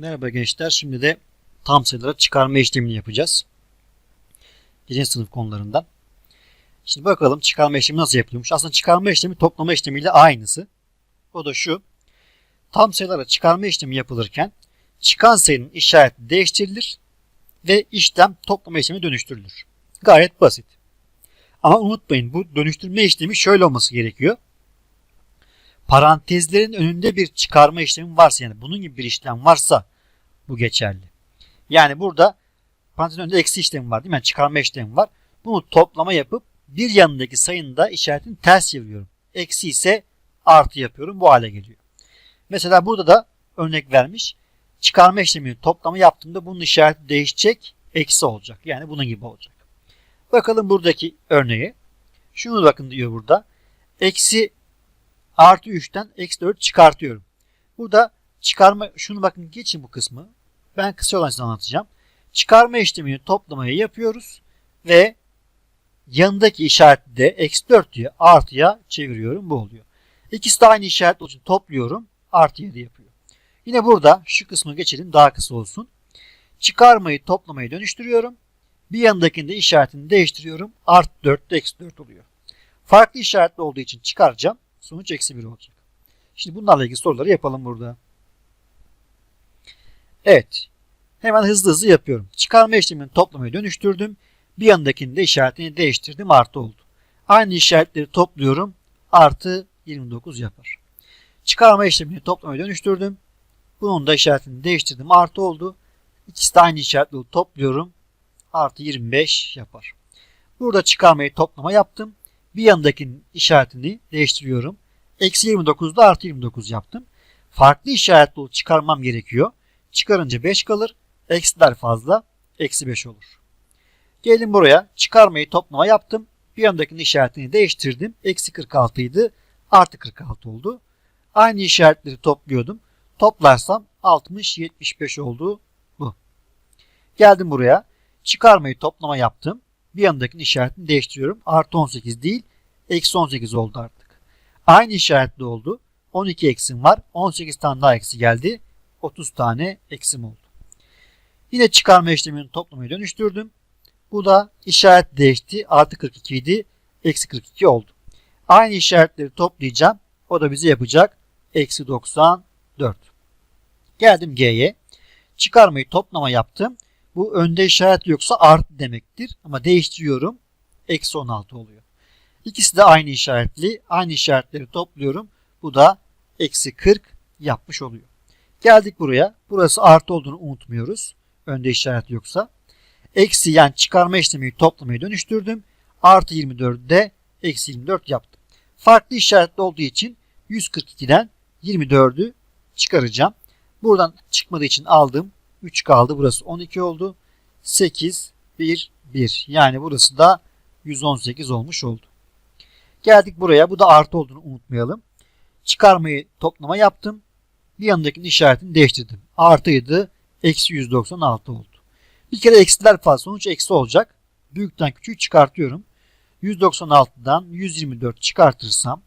Merhaba gençler. Şimdi de tam sayılara çıkarma işlemini yapacağız. 7. sınıf konularından. Şimdi bakalım çıkarma işlemi nasıl yapılıyormuş. Aslında çıkarma işlemi toplama işlemiyle aynısı. O da şu. Tam sayılara çıkarma işlemi yapılırken çıkan sayının işareti değiştirilir ve işlem toplama işlemi dönüştürülür. Gayet basit. Ama unutmayın bu dönüştürme işlemi şöyle olması gerekiyor parantezlerin önünde bir çıkarma işlemi varsa yani bunun gibi bir işlem varsa bu geçerli. Yani burada parantezin önünde eksi işlemi var değil mi? Yani çıkarma işlemi var. Bunu toplama yapıp bir yanındaki sayının da işaretini ters çeviriyorum. Eksi ise artı yapıyorum. Bu hale geliyor. Mesela burada da örnek vermiş. Çıkarma işlemini toplama yaptığımda bunun işareti değişecek. Eksi olacak. Yani bunun gibi olacak. Bakalım buradaki örneği. Şunu bakın diyor burada. Eksi artı 3'ten eksi 4 çıkartıyorum. Burada çıkarma şunu bakın geçin bu kısmı. Ben kısa olan size anlatacağım. Çıkarma işlemini toplamayı yapıyoruz ve yanındaki işareti de eksi 4 diye artıya çeviriyorum. Bu oluyor. İkisi de aynı işaret için topluyorum. Artı 7 yapıyor. Yine burada şu kısmı geçelim daha kısa olsun. Çıkarmayı toplamayı dönüştürüyorum. Bir yanındakini de işaretini değiştiriyorum. Artı 4 de eksi 4 oluyor. Farklı işaretli olduğu için çıkaracağım. Sonuç eksi 1 olacak. Şimdi bunlarla ilgili soruları yapalım burada. Evet. Hemen hızlı hızlı yapıyorum. Çıkarma işlemini toplamayı dönüştürdüm. Bir yanındakinin de işaretini değiştirdim. Artı oldu. Aynı işaretleri topluyorum. Artı 29 yapar. Çıkarma işlemini toplamayı dönüştürdüm. Bunun da işaretini değiştirdim. Artı oldu. İkisi de aynı işaretleri topluyorum. Artı 25 yapar. Burada çıkarmayı toplama yaptım. Bir yanındakinin işaretini değiştiriyorum. Eksi 29'da artı 29 yaptım. Farklı işaretli çıkarmam gerekiyor. Çıkarınca 5 kalır. Eksiler fazla. Eksi 5 olur. Gelin buraya. Çıkarmayı toplama yaptım. Bir yanındakinin işaretini değiştirdim. Eksi 46 idi. Artı 46 oldu. Aynı işaretleri topluyordum. Toplarsam 60, 75 oldu. Bu. Geldim buraya. Çıkarmayı toplama yaptım. Bir yanındakinin işaretini değiştiriyorum. Artı 18 değil. Eksi 18 oldu artık. Aynı işaretli oldu. 12 eksim var. 18 tane daha eksi geldi. 30 tane eksim oldu. Yine çıkarma işlemini toplamayı dönüştürdüm. Bu da işaret değişti. Artı 42 idi. Eksi 42 oldu. Aynı işaretleri toplayacağım. O da bize yapacak. Eksi 94. Geldim G'ye. Çıkarmayı toplama yaptım. Bu önde işaret yoksa artı demektir. Ama değiştiriyorum. Eksi 16 oluyor. İkisi de aynı işaretli. Aynı işaretleri topluyorum. Bu da eksi 40 yapmış oluyor. Geldik buraya. Burası artı olduğunu unutmuyoruz. Önde işaret yoksa. Eksi yani çıkarma işlemi toplamayı dönüştürdüm. Artı 24'ü de eksi 24 yaptım. Farklı işaretli olduğu için 142'den 24'ü çıkaracağım. Buradan çıkmadığı için aldım. 3 kaldı. Burası 12 oldu. 8, 1, 1. Yani burası da 118 olmuş oldu. Geldik buraya. Bu da artı olduğunu unutmayalım. Çıkarmayı toplama yaptım. Bir yanındakinin işaretini değiştirdim. Artıydı. Eksi 196 oldu. Bir kere eksiler fazla. Sonuç eksi olacak. Büyükten küçüğü çıkartıyorum. 196'dan 124 çıkartırsam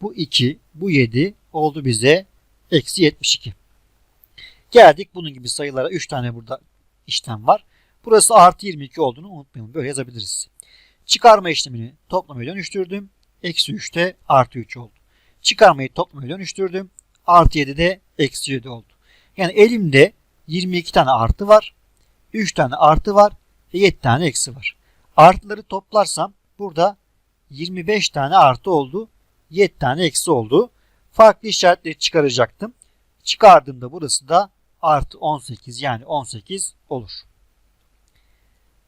bu 2, bu 7 oldu bize eksi 72. Geldik bunun gibi sayılara 3 tane burada işlem var. Burası artı 22 olduğunu unutmayalım. Böyle yazabiliriz. Çıkarma işlemini toplamayı dönüştürdüm. Eksi 3'te artı 3 oldu. Çıkarmayı toplamaya dönüştürdüm. Artı 7'de eksi 7 oldu. Yani elimde 22 tane artı var. 3 tane artı var. Ve 7 tane eksi var. Artıları toplarsam burada 25 tane artı oldu. 7 tane eksi oldu. Farklı işaretleri çıkaracaktım. Çıkardığımda burası da artı 18 yani 18 olur.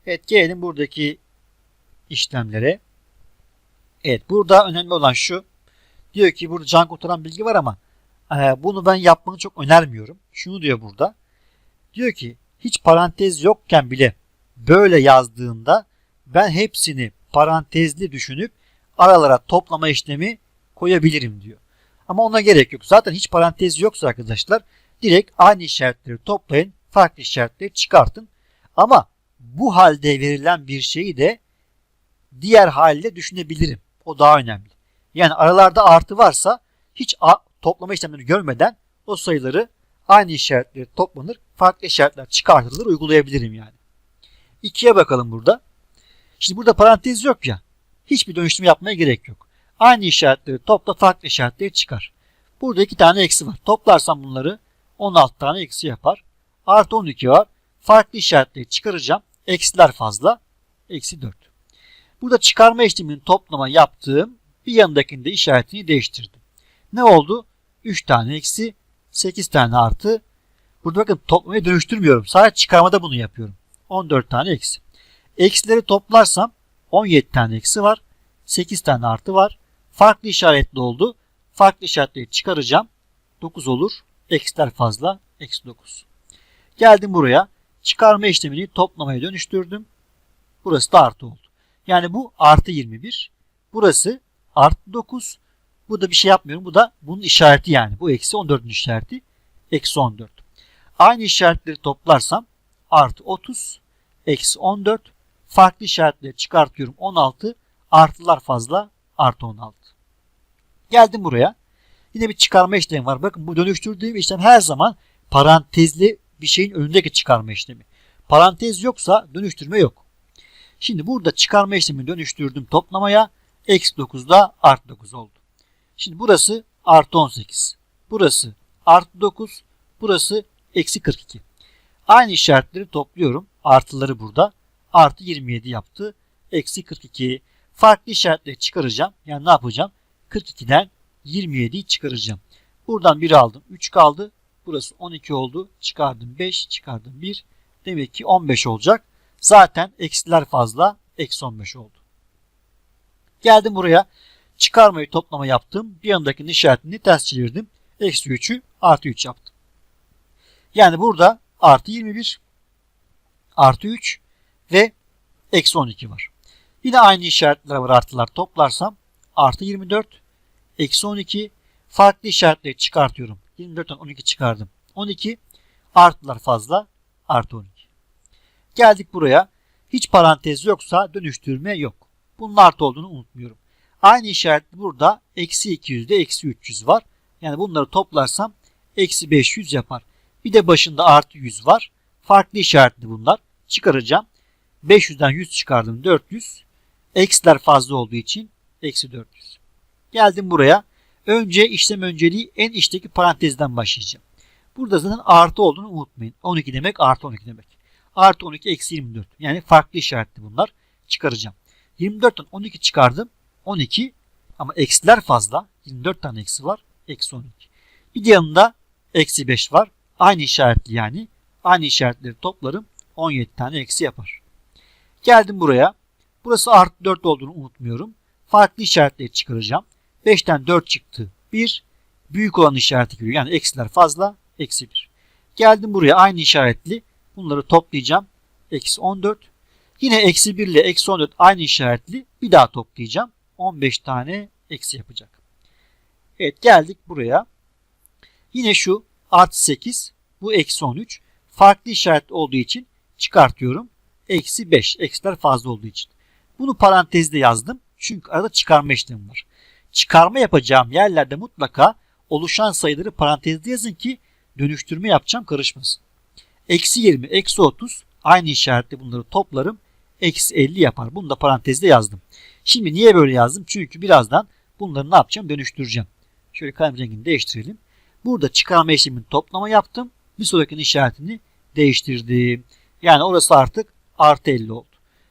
Evet gelelim buradaki işlemlere. Evet burada önemli olan şu. Diyor ki burada can kurtaran bilgi var ama bunu ben yapmanı çok önermiyorum. Şunu diyor burada. Diyor ki hiç parantez yokken bile böyle yazdığında ben hepsini parantezli düşünüp aralara toplama işlemi koyabilirim diyor. Ama ona gerek yok. Zaten hiç parantez yoksa arkadaşlar direkt aynı işaretleri toplayın. Farklı işaretleri çıkartın. Ama bu halde verilen bir şeyi de diğer haliyle düşünebilirim. O daha önemli. Yani aralarda artı varsa hiç toplama işlemlerini görmeden o sayıları Aynı işaretleri toplanır. Farklı işaretler çıkartılır. Uygulayabilirim yani. 2'ye bakalım burada. Şimdi burada parantez yok ya. Hiçbir dönüştürme yapmaya gerek yok. Aynı işaretleri topla farklı işaretleri çıkar. Burada iki tane eksi var. Toplarsam bunları 16 tane eksi yapar. Artı 12 var. Farklı işaretleri çıkaracağım. Eksiler fazla. Eksi 4. Burada çıkarma işleminin toplama yaptığım bir yanındakinde işaretini değiştirdim. Ne oldu? 3 tane eksi 8 tane artı. Burada bakın toplamaya dönüştürmüyorum. Sadece çıkarmada bunu yapıyorum. 14 tane eksi. Eksileri toplarsam 17 tane eksi var. 8 tane artı var. Farklı işaretli oldu. Farklı işaretleri çıkaracağım. 9 olur. Eksiler fazla. Eksi 9. Geldim buraya. Çıkarma işlemini toplamaya dönüştürdüm. Burası da artı oldu. Yani bu artı 21. Burası artı 9. Bu da bir şey yapmıyorum. Bu da bunun işareti yani. Bu eksi 14'ün işareti. Eksi 14. Aynı işaretleri toplarsam artı 30. Eksi 14. Farklı işaretleri çıkartıyorum. 16. Artılar fazla. Artı 16. Geldim buraya. Yine bir çıkarma işlemi var. Bakın bu dönüştürdüğüm işlem her zaman parantezli bir şeyin önündeki çıkarma işlemi. Parantez yoksa dönüştürme yok. Şimdi burada çıkarma işlemi dönüştürdüm toplamaya. Eksi 9'da artı 9 oldu. Şimdi burası artı 18. Burası artı 9. Burası eksi 42. Aynı işaretleri topluyorum. Artıları burada. Artı 27 yaptı. Eksi 42. Farklı işaretleri çıkaracağım. Yani ne yapacağım? 42'den 27'yi çıkaracağım. Buradan 1 aldım. 3 kaldı. Burası 12 oldu. Çıkardım 5. Çıkardım 1. Demek ki 15 olacak. Zaten eksiler fazla. Eksi 15 oldu. Geldim buraya. Çıkarmayı toplama yaptım. Bir yanındakinin işaretini ters çevirdim. Eksi 3'ü artı 3 yaptım. Yani burada artı 21 artı 3 ve eksi 12 var. Yine aynı işaretler var artılar toplarsam artı 24 eksi 12 farklı işaretleri çıkartıyorum. 24'ten 12 çıkardım. 12 artılar fazla artı 12. Geldik buraya. Hiç parantez yoksa dönüştürme yok. Bunun artı olduğunu unutmuyorum. Aynı işaret burada eksi 200'de eksi 300 var. Yani bunları toplarsam eksi 500 yapar. Bir de başında artı 100 var. Farklı işaretli bunlar. Çıkaracağım. 500'den 100 çıkardım 400. Eksiler fazla olduğu için eksi 400. Geldim buraya. Önce işlem önceliği en içteki parantezden başlayacağım. Burada zaten artı olduğunu unutmayın. 12 demek artı 12 demek. Artı 12 eksi 24. Yani farklı işaretli bunlar. Çıkaracağım. 24'ten 12 çıkardım. 12 ama eksiler fazla. 24 tane eksi var. Eksi 12. Bir yanında eksi 5 var. Aynı işaretli yani. Aynı işaretleri toplarım. 17 tane eksi yapar. Geldim buraya. Burası artı 4 olduğunu unutmuyorum. Farklı işaretleri çıkaracağım. 5'ten 4 çıktı. 1. Büyük olan işareti giriyor. Yani eksiler fazla. Eksi 1. Geldim buraya aynı işaretli. Bunları toplayacağım. Eksi 14. Yine eksi 1 ile eksi 14 aynı işaretli. Bir daha toplayacağım. 15 tane eksi yapacak. Evet geldik buraya. Yine şu artı 8. Bu eksi 13. Farklı işaret olduğu için çıkartıyorum. Eksi 5. Eksiler fazla olduğu için. Bunu parantezde yazdım. Çünkü arada çıkarma işlemi var. Çıkarma yapacağım yerlerde mutlaka oluşan sayıları parantezde yazın ki dönüştürme yapacağım karışmasın. Eksi 20, eksi 30 aynı işaretle bunları toplarım. Eksi 50 yapar. Bunu da parantezde yazdım. Şimdi niye böyle yazdım? Çünkü birazdan bunları ne yapacağım? Dönüştüreceğim. Şöyle kalem rengini değiştirelim. Burada çıkarma işlemini toplama yaptım. Bir sonrakinin işaretini değiştirdim. Yani orası artık artı 50 oldu.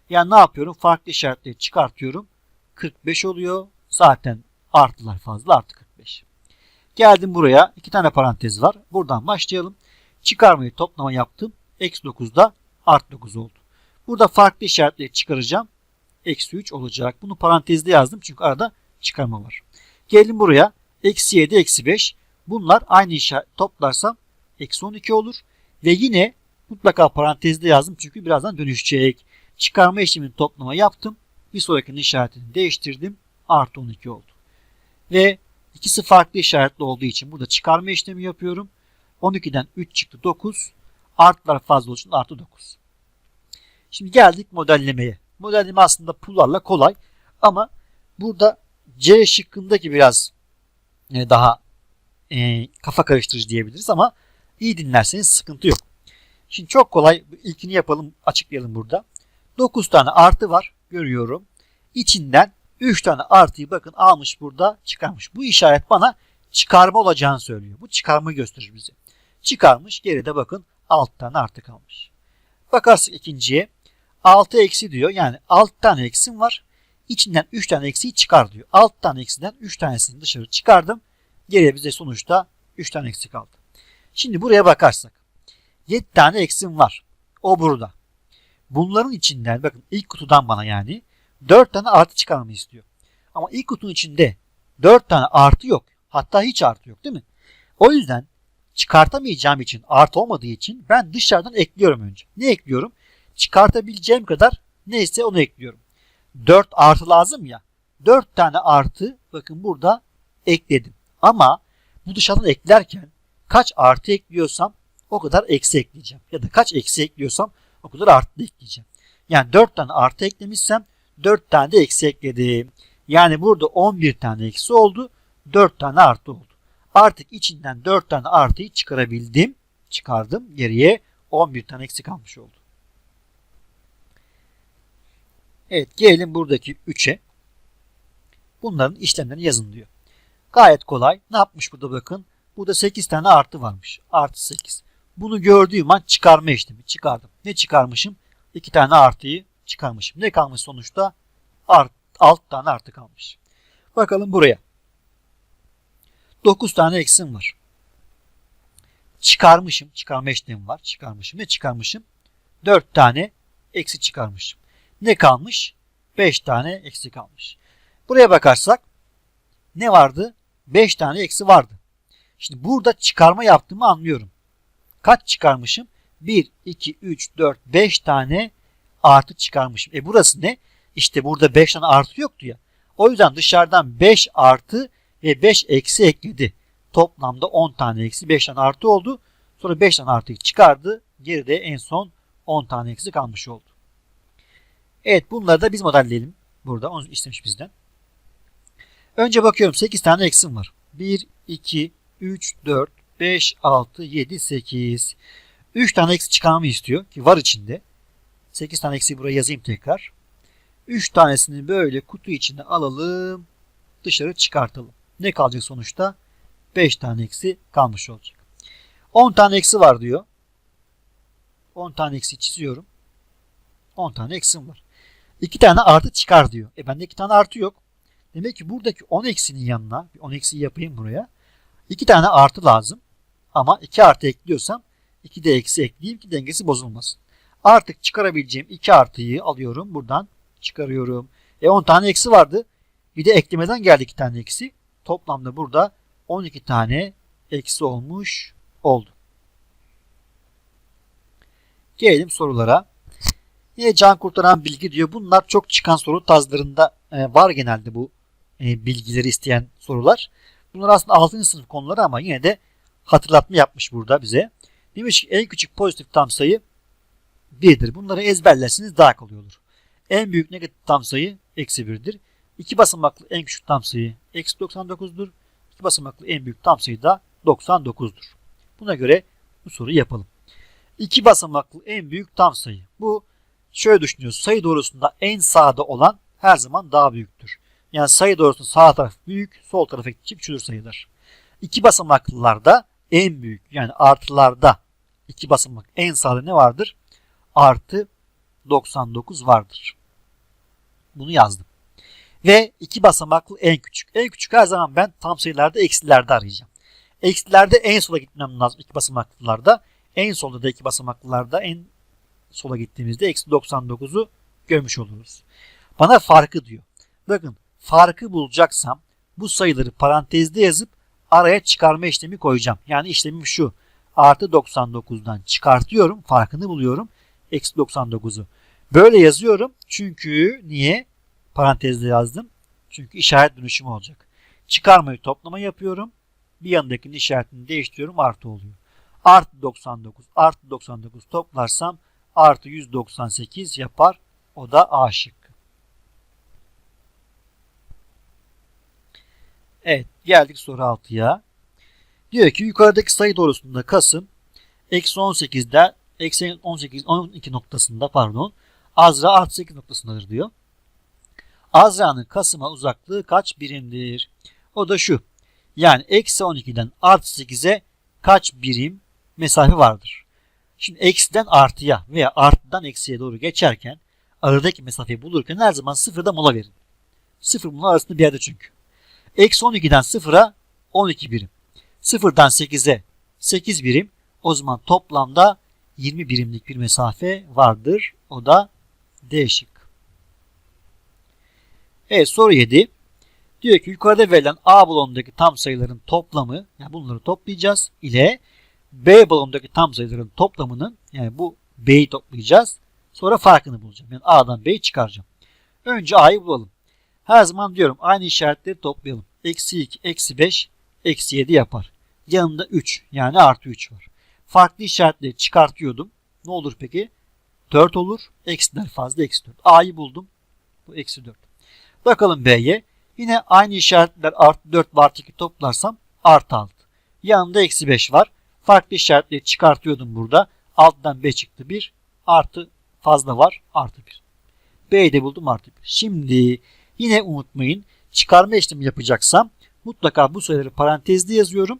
Yani ne yapıyorum? Farklı işaretleri çıkartıyorum. 45 oluyor. Zaten artılar fazla artı 45. Geldim buraya. iki tane parantez var. Buradan başlayalım. Çıkarmayı toplama yaptım. Eksi 9'da artı 9 oldu. Burada farklı işaretleri çıkaracağım. Eksi 3 olacak. Bunu parantezde yazdım çünkü arada çıkarma var. Geldim buraya. Eksi 7, eksi 5. Bunlar aynı işaret toplarsam eksi 12 olur. Ve yine mutlaka parantezde yazdım çünkü birazdan dönüşecek. Çıkarma işlemini toplama yaptım. Bir sonrakinin işaretini değiştirdim. Artı 12 oldu. Ve ikisi farklı işaretli olduğu için burada çıkarma işlemi yapıyorum. 12'den 3 çıktı 9. Artılar fazla olduğu için artı 9. Şimdi geldik modellemeye. Modelleme aslında pullarla kolay. Ama burada C şıkkındaki biraz e, daha e, kafa karıştırıcı diyebiliriz ama İyi dinlerseniz sıkıntı yok. Şimdi çok kolay ilkini yapalım açıklayalım burada. 9 tane artı var görüyorum. İçinden 3 tane artıyı bakın almış burada çıkarmış. Bu işaret bana çıkarma olacağını söylüyor. Bu çıkarma gösterir bize. Çıkarmış geride bakın 6 tane artı kalmış. Bakarsak ikinciye 6 eksi diyor. Yani 6 tane eksim var. İçinden 3 tane eksiği çıkar diyor. 6 tane eksiden 3 tanesini dışarı çıkardım. Geriye bize sonuçta 3 tane eksi kaldı. Şimdi buraya bakarsak 7 tane eksim var. O burada. Bunların içinden bakın ilk kutudan bana yani 4 tane artı çıkarmamı istiyor. Ama ilk kutunun içinde 4 tane artı yok. Hatta hiç artı yok değil mi? O yüzden çıkartamayacağım için artı olmadığı için ben dışarıdan ekliyorum önce. Ne ekliyorum? Çıkartabileceğim kadar neyse onu ekliyorum. 4 artı lazım ya. 4 tane artı bakın burada ekledim. Ama bu dışarıdan eklerken kaç artı ekliyorsam o kadar eksi ekleyeceğim. Ya da kaç eksi ekliyorsam o kadar artı ekleyeceğim. Yani 4 tane artı eklemişsem 4 tane de eksi ekledim. Yani burada 11 tane eksi oldu. 4 tane artı oldu. Artık içinden 4 tane artıyı çıkarabildim. Çıkardım. Geriye 11 tane eksi kalmış oldu. Evet gelelim buradaki 3'e. Bunların işlemlerini yazın diyor. Gayet kolay. Ne yapmış burada bakın. Burada 8 tane artı varmış. Artı 8. Bunu gördüğüm an çıkarma işlemi. Çıkardım. Ne çıkarmışım? 2 tane artıyı çıkarmışım. Ne kalmış sonuçta? Art, 6 tane artı kalmış. Bakalım buraya. 9 tane eksim var. Çıkarmışım. Çıkarma işlemi var. Çıkarmışım. Ne çıkarmışım? 4 tane eksi çıkarmışım. Ne kalmış? 5 tane eksi kalmış. Buraya bakarsak ne vardı? 5 tane eksi vardı. Şimdi burada çıkarma yaptığımı anlıyorum. Kaç çıkarmışım? 1, 2, 3, 4, 5 tane artı çıkarmışım. E burası ne? İşte burada 5 tane artı yoktu ya. O yüzden dışarıdan 5 artı ve 5 eksi ekledi. Toplamda 10 tane eksi 5 tane artı oldu. Sonra 5 tane artıyı çıkardı. Geride en son 10 tane eksi kalmış oldu. Evet bunları da biz modelleyelim. Burada onu istemiş bizden. Önce bakıyorum 8 tane eksim var. 1, 2, 3, 4, 5, 6, 7, 8. 3 tane eksi çıkarmamı istiyor ki var içinde. 8 tane eksi buraya yazayım tekrar. 3 tanesini böyle kutu içinde alalım. Dışarı çıkartalım. Ne kalacak sonuçta? 5 tane eksi kalmış olacak. 10 tane eksi var diyor. 10 tane eksi çiziyorum. 10 tane eksim var. 2 tane artı çıkar diyor. E bende 2 tane artı yok. Demek ki buradaki 10 eksinin yanına 10 eksi yapayım buraya. 2 tane artı lazım. Ama 2 artı ekliyorsam 2 de eksi ekleyeyim ki dengesi bozulmasın. Artık çıkarabileceğim 2 artıyı alıyorum. Buradan çıkarıyorum. E 10 tane eksi vardı. Bir de eklemeden geldi 2 tane eksi. Toplamda burada 12 tane eksi olmuş oldu. Gelelim sorulara. Yine can kurtaran bilgi diyor. Bunlar çok çıkan soru tarzlarında e, var genelde bu e, bilgileri isteyen sorular. Bunlar aslında 6. sınıf konuları ama yine de hatırlatma yapmış burada bize. Demiş ki en küçük pozitif tam sayı 1'dir. Bunları ezberlerseniz daha kolay olur. En büyük negatif tam sayı eksi 1'dir. İki basamaklı en küçük tam sayı eksi 99'dur. İki basamaklı en büyük tam sayı da 99'dur. Buna göre bu soruyu yapalım. İki basamaklı en büyük tam sayı. Bu şöyle düşünüyoruz. Sayı doğrusunda en sağda olan her zaman daha büyüktür. Yani sayı doğrusunun sağ tarafı büyük, sol tarafı küçülür sayılır. İki basamaklılarda en büyük yani artılarda iki basamak en sağda ne vardır? Artı 99 vardır. Bunu yazdım. Ve iki basamaklı en küçük. En küçük her zaman ben tam sayılarda eksilerde arayacağım. Eksilerde en sola gitmem lazım iki basamaklılarda. En solda da iki basamaklılarda en sola gittiğimizde eksi 99'u görmüş oluruz. Bana farkı diyor. Bakın farkı bulacaksam bu sayıları parantezde yazıp araya çıkarma işlemi koyacağım. Yani işlemim şu. Artı 99'dan çıkartıyorum. Farkını buluyorum. Eksi 99'u. Böyle yazıyorum. Çünkü niye? Parantezde yazdım. Çünkü işaret dönüşümü olacak. Çıkarmayı toplama yapıyorum. Bir yanındakinin işaretini değiştiriyorum. Artı oluyor. Artı 99 artı 99 toplarsam artı 198 yapar. O da A şıkkı. Evet geldik soru 6'ya. Diyor ki yukarıdaki sayı doğrusunda Kasım eksi 18'de eksi 18 12 noktasında pardon Azra artı 8 noktasındadır diyor. Azra'nın Kasım'a uzaklığı kaç birimdir? O da şu. Yani eksi 12'den artı 8'e kaç birim mesafe vardır? Şimdi eksiden artıya veya arttan eksiye doğru geçerken aradaki mesafeyi bulurken her zaman sıfırda mola verin. Sıfır mola arasında bir yerde çünkü. Eksi 12'den sıfıra 12 birim. Sıfırdan 8'e 8 birim. O zaman toplamda 20 birimlik bir mesafe vardır. O da D şık. Evet soru 7. Diyor ki yukarıda verilen A balonundaki tam sayıların toplamı yani bunları toplayacağız ile B balonundaki tam sayıların toplamının yani bu B'yi toplayacağız. Sonra farkını bulacağım. Yani A'dan B'yi çıkaracağım. Önce A'yı bulalım. Her zaman diyorum aynı işaretleri toplayalım. Eksi 2, eksi 5, eksi 7 yapar. Yanında 3 yani artı 3 var. Farklı işaretleri çıkartıyordum. Ne olur peki? 4 olur. Eksiler fazla eksi 4. A'yı buldum. Bu eksi 4. Bakalım B'ye. Yine aynı işaretler artı 4 ve artı 2 toplarsam artı 6. Yanında eksi 5 var. Farklı işaretleri çıkartıyordum burada. Alttan B çıktı 1. Artı fazla var. Artı 1. B'yi de buldum artı 1. Şimdi yine unutmayın çıkarma işlemi yapacaksam mutlaka bu sayıları parantezde yazıyorum.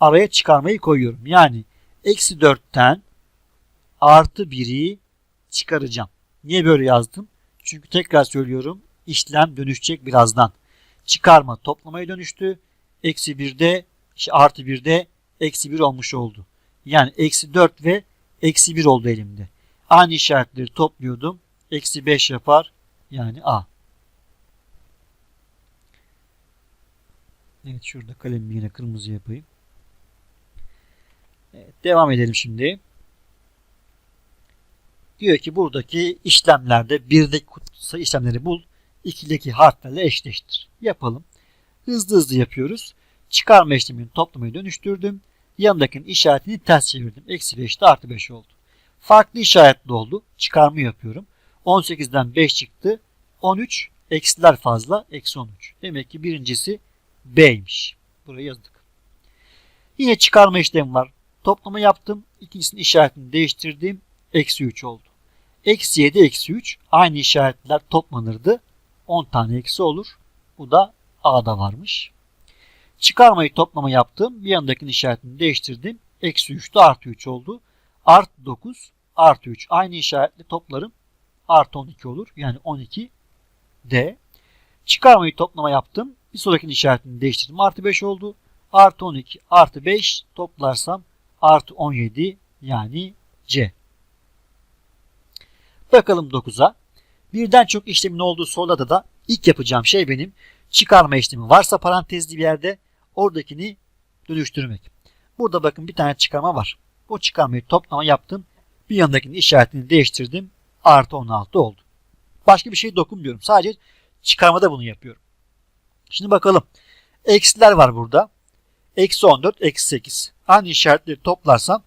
Araya çıkarmayı koyuyorum. Yani eksi 4'ten artı 1'i çıkaracağım. Niye böyle yazdım? Çünkü tekrar söylüyorum işlem dönüşecek birazdan. Çıkarma toplamaya dönüştü. Eksi 1'de işte artı 1'de eksi 1 olmuş oldu. Yani eksi 4 ve eksi 1 oldu elimde. Aynı işaretleri topluyordum. Eksi 5 yapar. Yani A. Evet şurada kalemimi yine kırmızı yapayım. Evet, devam edelim şimdi. Diyor ki buradaki işlemlerde birdeki sayı işlemleri bul. ikideki harflerle eşleştir. Yapalım. Hızlı hızlı yapıyoruz. Çıkarma işlemini toplamayı dönüştürdüm. Yanındakinin işaretini ters çevirdim. Eksi 5'te artı 5 oldu. Farklı işaretli oldu. Çıkarma yapıyorum. 18'den 5 çıktı. 13. Eksiler fazla. Eksi 13. Demek ki birincisi B'ymiş. Buraya yazdık. Yine çıkarma işlemi var. Toplama yaptım. İkincisinin işaretini değiştirdim. Eksi 3 oldu. Eksi 7, eksi 3 aynı işaretler toplanırdı. 10 tane eksi olur. Bu da A'da varmış. Çıkarmayı toplama yaptım. Bir yanındakinin işaretini değiştirdim. Eksi 3 de artı 3 oldu. Artı 9 artı 3 aynı işaretle toplarım. Artı 12 olur. Yani 12 D. Çıkarmayı toplama yaptım. Bir sonrakinin işaretini değiştirdim. Artı 5 oldu. Artı 12 artı 5 toplarsam artı 17 yani C. Bakalım 9'a. Birden çok işlemin olduğu sorularda da ilk yapacağım şey benim çıkarma işlemi varsa parantezli bir yerde oradakini dönüştürmek. Burada bakın bir tane çıkarma var. Bu çıkarmayı toplama yaptım. Bir yanındakinin işaretini değiştirdim. Artı 16 oldu. Başka bir şey dokunmuyorum. Sadece çıkarmada bunu yapıyorum. Şimdi bakalım. Eksiler var burada. Eksi 14, eksi 8. Aynı işaretleri toplarsam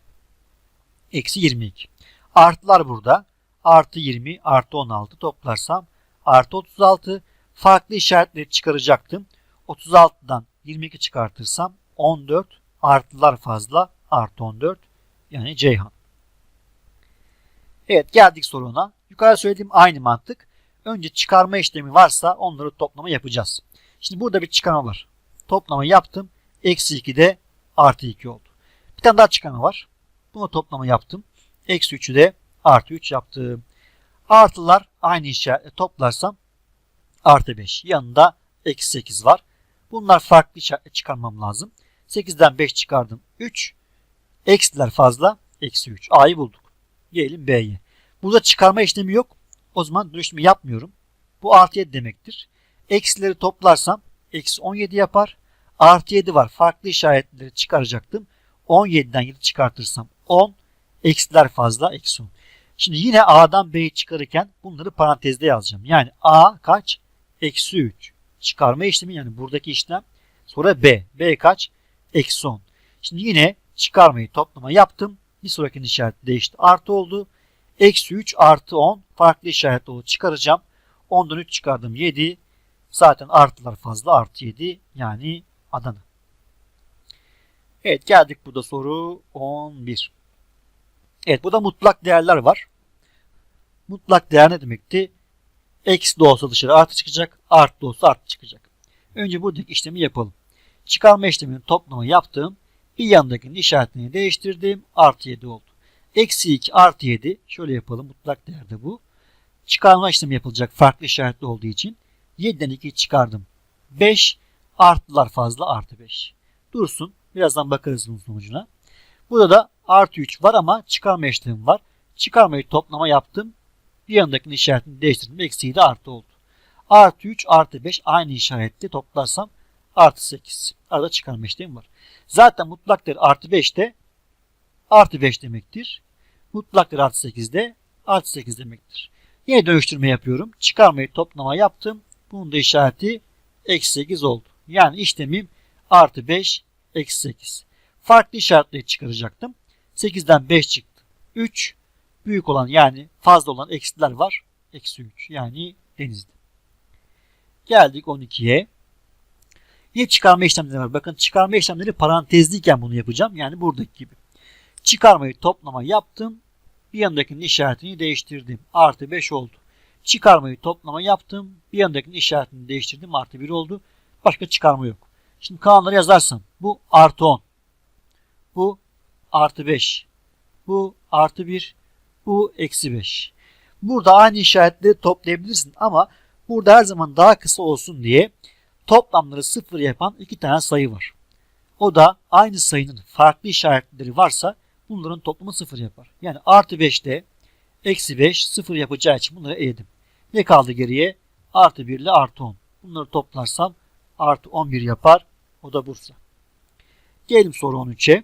eksi 22. Artılar burada. Artı 20, artı 16 toplarsam artı 36. Farklı işaretleri çıkaracaktım. 36'dan 22 çıkartırsam 14 artılar fazla artı 14 yani Ceyhan. Evet geldik soruna. Yukarı söylediğim aynı mantık. Önce çıkarma işlemi varsa onları toplama yapacağız. Şimdi burada bir çıkarma var. Toplama yaptım. Eksi 2 de artı 2 oldu. Bir tane daha çıkarma var. Bunu toplama yaptım. Eksi 3'ü de artı 3 yaptım. Artılar aynı işaretle toplarsam artı 5. Yanında eksi 8 var. Bunlar farklı çıkarmam lazım. 8'den 5 çıkardım. 3. Eksiler fazla. Eksi 3. A'yı bulduk. Gelelim B'ye. Burada çıkarma işlemi yok. O zaman dönüşümü yapmıyorum. Bu artı 7 demektir. Eksileri toplarsam eksi 17 yapar. Artı 7 var. Farklı işaretleri çıkaracaktım. 17'den 7 çıkartırsam 10. Eksiler fazla. Eksi 10. Şimdi yine A'dan B'yi çıkarırken bunları parantezde yazacağım. Yani A kaç? Eksi 3. Çıkarma işlemi yani buradaki işlem. Sonra B. B kaç? Eksi 10. Şimdi yine çıkarmayı toplama yaptım. Bir sonrakinin işareti değişti. Artı oldu. Eksi 3 artı 10 farklı işaretli oldu. Çıkaracağım. 10'dan 3 çıkardım 7. Zaten artılar fazla artı 7 yani Adana. Evet geldik burada soru 11. Evet burada mutlak değerler var. Mutlak değer ne demekti? Eksi de olsa dışarı artı çıkacak. Artı da olsa artı çıkacak. Önce buradaki işlemi yapalım. Çıkarma işleminin toplamı yaptığım bir yandakinin işaretini değiştirdim. Artı 7 oldu. Eksi 2 artı 7 şöyle yapalım. Mutlak değerde bu. Çıkarma işlemi yapılacak farklı işaretli olduğu için 7'den 2'yi çıkardım. 5 arttılar fazla artı 5. Dursun. Birazdan bakarız bunun sonucuna. Burada da artı 3 var ama çıkarma işlemi var. Çıkarmayı toplama yaptım. Bir yanındakinin işaretini değiştirdim. Eksiği de artı oldu. Artı 3 artı 5 aynı işaretli toplarsam artı 8. Arada çıkarma işlemi var. Zaten mutlak değer artı 5'te artı 5 demektir. Mutlak değer artı 8'de artı 8 demektir. Yine dönüştürme yapıyorum. Çıkarmayı toplama yaptım. Bunun da işareti eksi 8 oldu. Yani işlemim artı 5 eksi 8. Farklı işaretleri çıkaracaktım. 8'den 5 çıktı. 3 büyük olan yani fazla olan eksiler var. Eksi 3 yani denizde. Geldik 12'ye. Yine çıkarma işlemleri var. Bakın çıkarma işlemleri parantezliyken bunu yapacağım. Yani buradaki gibi. Çıkarmayı toplama yaptım. Bir yanındakinin işaretini değiştirdim. Artı 5 oldu. Çıkarmayı toplama yaptım. Bir yanındakinin işaretini değiştirdim. Artı 1 oldu. Başka çıkarma yok. Şimdi kalanları yazarsam bu artı 10. Bu artı 5. Bu artı 1. Bu eksi 5. Burada aynı işaretleri toplayabilirsin ama burada her zaman daha kısa olsun diye toplamları sıfır yapan iki tane sayı var. O da aynı sayının farklı işaretleri varsa bunların toplamı sıfır yapar. Yani artı 5'te eksi 5 sıfır yapacağı için bunları eledim. Ne kaldı geriye? Artı 1 ile artı 10. Bunları toplarsam artı 11 yapar. O da Bursa. Gelelim soru 13'e.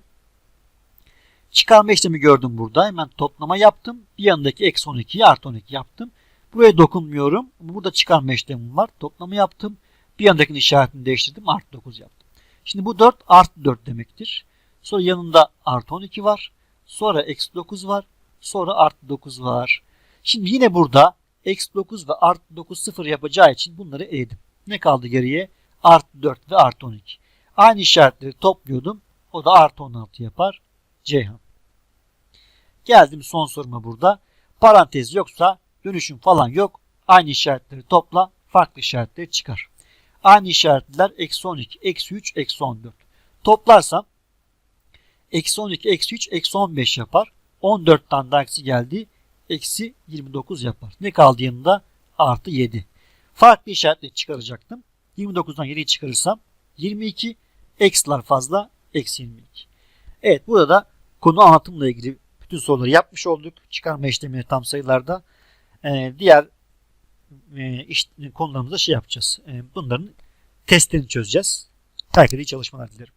Çıkarma işlemi gördüm burada. Hemen toplama yaptım. Bir yanındaki eksi 12'yi artı 12 yaptım. Buraya dokunmuyorum. Burada çıkarma işlemim var. Toplama yaptım. Bir yanındakinin işaretini değiştirdim. Artı 9 yaptım. Şimdi bu 4 artı 4 demektir. Sonra yanında artı 12 var. Sonra eksi 9 var. Sonra artı 9 var. Şimdi yine burada eksi 9 ve artı 9 sıfır yapacağı için bunları eledim. Ne kaldı geriye? Artı 4 ve artı 12. Aynı işaretleri topluyordum. O da artı 16 yapar. Ceyhan. Geldim son soruma burada. Parantez yoksa dönüşüm falan yok. Aynı işaretleri topla. Farklı işaretleri çıkar. Aynı işaretler eksi 12, eksi 3, eksi 14. Toplarsam eksi 12, eksi 3, eksi 15 yapar. 14 tane daha eksi geldi. Eksi 29 yapar. Ne kaldı yanında? Artı 7. Farklı işaretleri çıkaracaktım. 29'dan 7'yi çıkarırsam 22. Eksiler fazla. Eksi 22. Evet burada da konu anlatımla ilgili bütün soruları yapmış olduk. Çıkarma işlemini tam sayılarda. Ee, diğer e, iş, konularımızda şey yapacağız. E, bunların testlerini çözeceğiz. Herkese iyi çalışmalar dilerim.